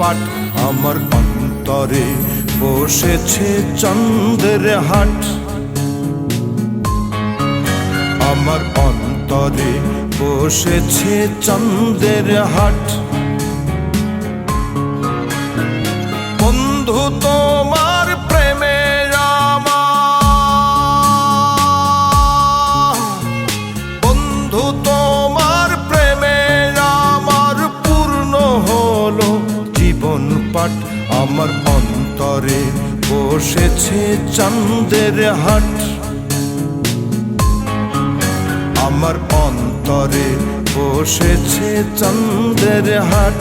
আমার অন্তরে বসেছে চন্দ্রের হাট। আমার অন্তরে বসেছে চন্দ্রের হাট। বন্ধু তোমার বসেছে চন্দ্রের হাট। আমার অন্তরে বসেছে চন্দ্রের হাট।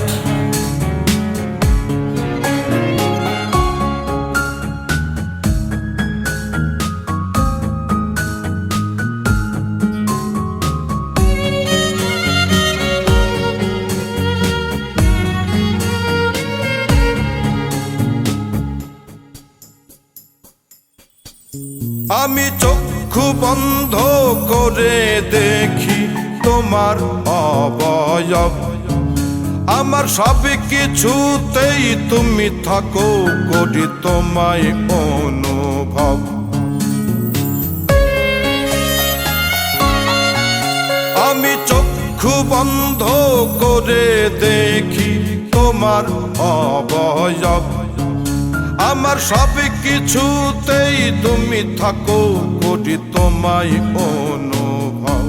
আমি চক্ষু বন্ধ করে দেখি তোমার অবয়ব। আমার সব কিছুতেই তুমি থাকো করি তোমায় অনুভব। আমি চক্ষু বন্ধ করে দেখি তোমার অবয়ব। আমার সব কিছুতেই তুমি থাকো করি তোমায় অনুভব।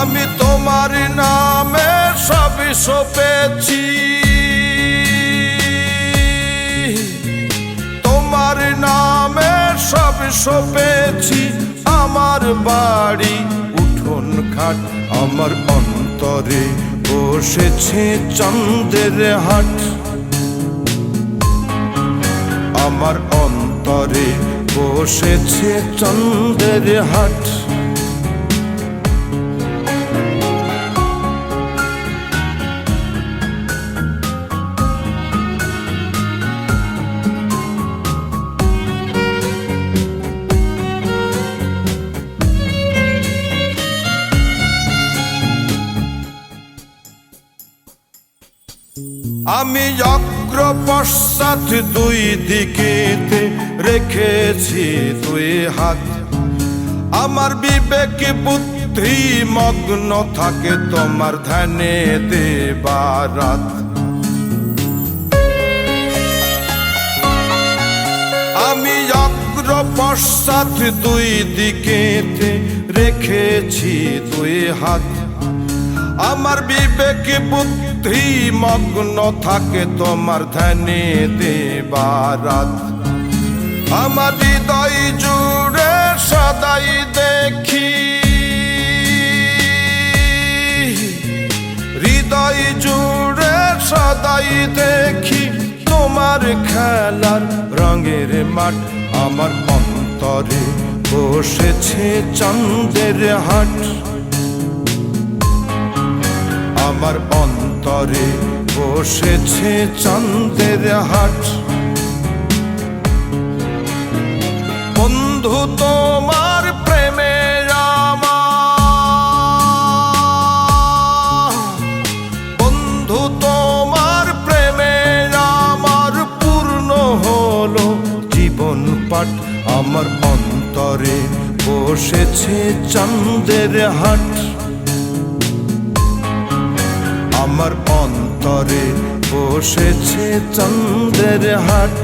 আমি তোমার নামে সব সপেছি। তোমার নামে সব সপেছি। আমার বাড়ি উঠোন খাট আমার অন্তরে বসেছে চন্দ্রের হাট। আমার অন্তরে বসেছে চন্দ্রের হাট। আমি অগ্র পশ্চাৎ দুই দিকেতে রেখেছি দুই হাত। আমার বিবেক বুদ্ধি মগ্ন থাকে তোমার ধ্যানে দেবারাত আমি অগ্র পশ্চাৎ দুই দিকেতে রেখেছি দুই হাত। আমার বিবেক বুদ্ধি মগ্ন থাকে তোমার ধ্যানে দেবারাত। আমার হৃদয় জুড়ে সদাই দেখি। হৃদয় জুড়ে সদাই দেখি তোমার খেলার রঙের মাঠ। আমার অন্তরে বসেছে চন্দ্রের হাট। আমার অন্তরে বসেছে চন্দ্রের হাট। বন্ধু, তোমার প্রেমে বন্ধু, তোমার প্রেমে আমার পূর্ণ হলো জীবন পাঠ। আমার অন্তরে বসেছে চন্দ্রের হাট। আমার অন্তরে বসেছে চন্দ্রের হাট।